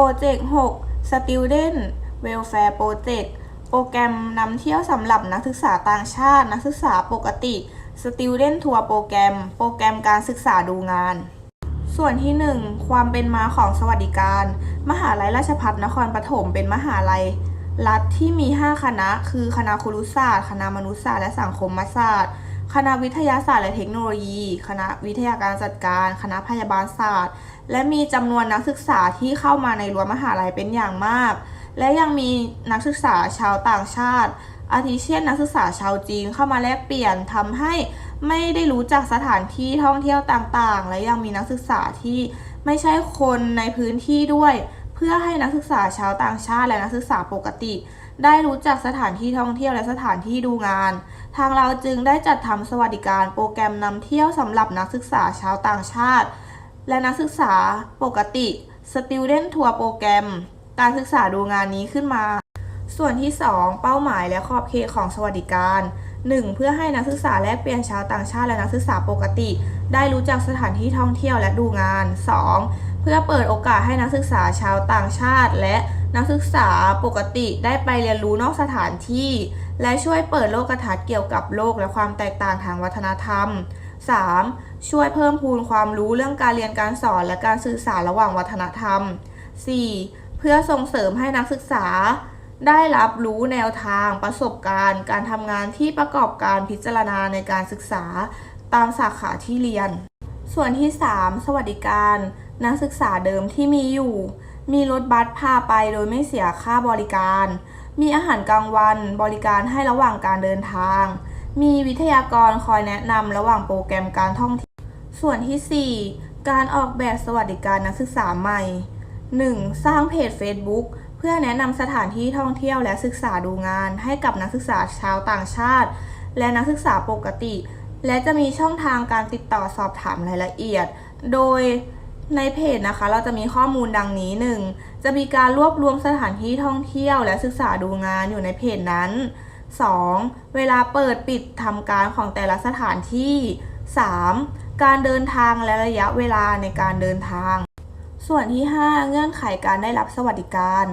โปรเจกต์ 6 Student Welfare Project โปรแกรมนำเที่ยวสำหรับนักศึกษาต่างชาติ นักศึกษาปกติ Student Tour โปรแกรม โปรแกรมการศึกษาดูงาน ส่วนที่ 1 ความเป็นมาของสวัสดิการ มหาลัยราชภัฏนครปฐมเป็นมหาลัย รัฐที่มี 5 คณะ คือคณะครุศาสตร์ คณะมนุษยศาสตร์ และสังคมศาสตร์ คณะวิทยาศาสตร์และเทคโนโลยี คณะวิทยาการจัดการ คณะพยาบาลศาสตร์ และมีจำนวนนักศึกษาที่เข้ามาในรั้วมหาลัยเป็นอย่างมาก และยังมีนักศึกษาชาวต่างชาติ อาทิเช่นนักศึกษาชาวจีนเข้ามาแลกเปลี่ยนทำให้ไม่ได้รู้จักสถานที่ท่องเที่ยวต่างๆ และยังมีนักศึกษาที่ไม่ใช่คนในพื้นที่ด้วย เพื่อให้นักศึกษาชาวต่างชาติและนักศึกษาปกติ ได้รู้จักสถานที่ท่องเที่ยวและสถานที่ดูงาน ทางเราจึงได้จัดทำสวัสดิการโปรแกรมนำเที่ยวสำหรับนักศึกษาชาวต่างชาติ และนักศึกษาปกติ Student Tour โปรแกรม การศึกษาดูงานนี้ขึ้นมา ส่วนที่ 2 เป้าหมายและขอบเขตของสวัสดิการ 1. เพื่อให้นักศึกษาแลกเปลี่ยนชาวต่างชาติและนักศึกษาปกติ ได้รู้จักสถานที่ท่องเที่ยวและดูงาน 2. เพื่อเปิดโอกาสให้นักศึกษาชาวต่างชาติ และ นักศึกษาปกติได้ไปเรียนรู้นอกสถานที่ และช่วยเปิดโลกทัศน์เกี่ยวกับโลกและความแตกต่างทางวัฒนธรรม 3. ช่วยเพิ่มพูนความรู้เรื่องการเรียนการสอนและการสื่อสารระหว่างวัฒนธรรม 4. เพื่อส่งเสริมให้นักศึกษา ได้รับรู้แนวทางประสบการณ์ การทำงานที่ประกอบการพิจารณาในการศึกษาตามสาขาที่เรียน ส่วนที่ 3 สวัสดิการ นักศึกษาเดิมที่มีอยู่ มีรถบัสพาไปโดยไม่เสียค่าบริการ มีอาหารกลางวันบริการให้ระหว่างการเดินทาง มีวิทยากรคอยแนะนำระหว่างโปรแกรมการท่องเที่ยว ส่วนที่ 4 การออกแบบสวัสดิการนักศึกษาใหม่ 1. สร้างเพจ Facebook เพื่อแนะนำสถานที่ท่องเที่ยวและศึกษาดูงาน ให้กับนักศึกษาชาวต่างชาติ และนักศึกษาปกติ และจะมีช่องทางการติดต่อสอบถามรายละเอียด โดย ในเพจนะคะเราจะมีข้อมูลดังนี้ 1. จะมีการรวบรวมสถานที่ท่องเที่ยวและศึกษาดูงานอยู่ในเพจนั้น 2. เวลาเปิดปิดทำการของแต่ละสถานที่ 3. การเดินทางและระยะเวลาในการเดินทาง ส่วนที่ 5 เงื่อนไขการได้รับสวัสดิการ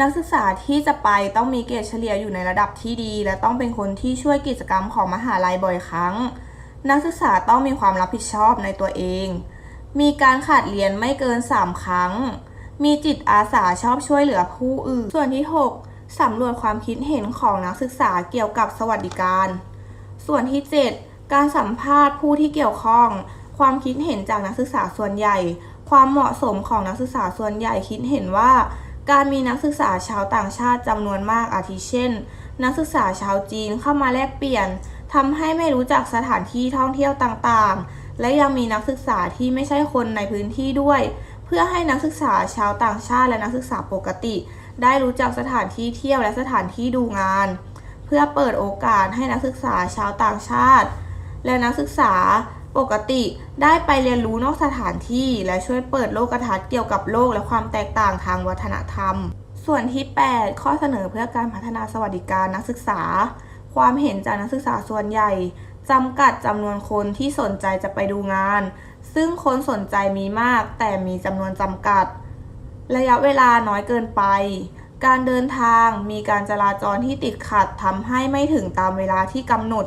นักศึกษาที่จะไปต้องมีเกรดเฉลี่ยอยู่ในระดับที่ดี และต้องเป็นคนที่ช่วยกิจกรรมของมหาลัยบ่อยครั้ง นักศึกษาต้องมีความรับผิดชอบในตัวเอง มีการขาดเรียนไม่เกิน 3 ครั้ง มีจิตอาสาชอบช่วยเหลือผู้อื่น ส่วนที่ 6สำรวจความคิดเห็นของนักศึกษาเกี่ยวกับสวัสดิการ ส่วนที่ 7 การสัมภาษณ์ผู้ที่เกี่ยวข้อง ความคิดเห็นจากนักศึกษาส่วนใหญ่ ความเหมาะสมของนักศึกษาส่วนใหญ่คิดเห็นว่า การมีนักศึกษาชาวต่างชาติจำนวนมากอาทิเช่น นักศึกษาชาวจีนเข้ามาแลกเปลี่ยนทำให้ไม่รู้จักสถานที่ท่องเที่ยวต่างๆ และยังมีนักศึกษาที่ไม่ใช่คนในพื้นที่ด้วย เพื่อให้นักศึกษาชาวต่างชาติและนักศึกษาปกติ ได้รู้จักสถานที่เที่ยวและสถานที่ดูงาน เพื่อเปิดโอกาสให้นักศึกษาชาวต่างชาติ และนักศึกษาปกติได้ไปเรียนรู้นอกสถานที่และช่วยเปิดโลกทัศน์เกี่ยวกับโลกและความแตกต่างทางวัฒนธรรม ส่วนที่ 8 ข้อเสนอเพื่อการพัฒนาสวัสดิการนักศึกษา ความเห็นจากนักศึกษาส่วนใหญ่ จำกัดจำนวนคนที่สนใจจะไปดูงาน ซึ่งคนสนใจมีมากแต่มีจำนวนจำกัด ระยะเวลาน้อยเกินไป การเดินทางมีการจราจรที่ติดขัดทำให้ไม่ถึงตามเวลาที่กำหนด